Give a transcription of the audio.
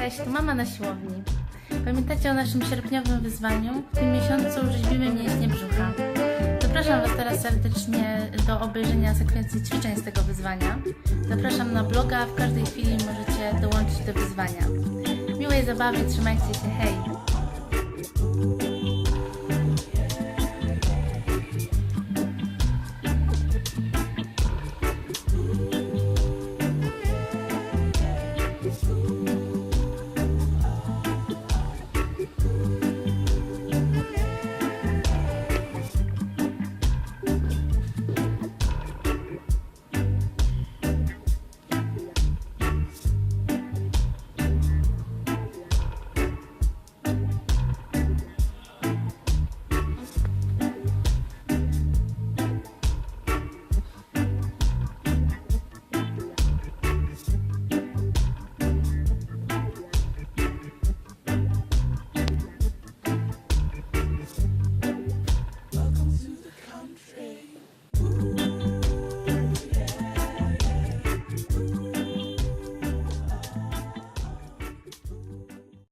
Cześć, tu mama na siłowni. Pamiętacie o naszym sierpniowym wyzwaniu? W tym miesiącu rzeźbimy mięśnie brzucha. Zapraszam Was teraz serdecznie do obejrzenia sekwencji ćwiczeń z tego wyzwania. Zapraszam na bloga, w każdej chwili możecie dołączyć do wyzwania. Miłej zabawy, trzymajcie się, hej!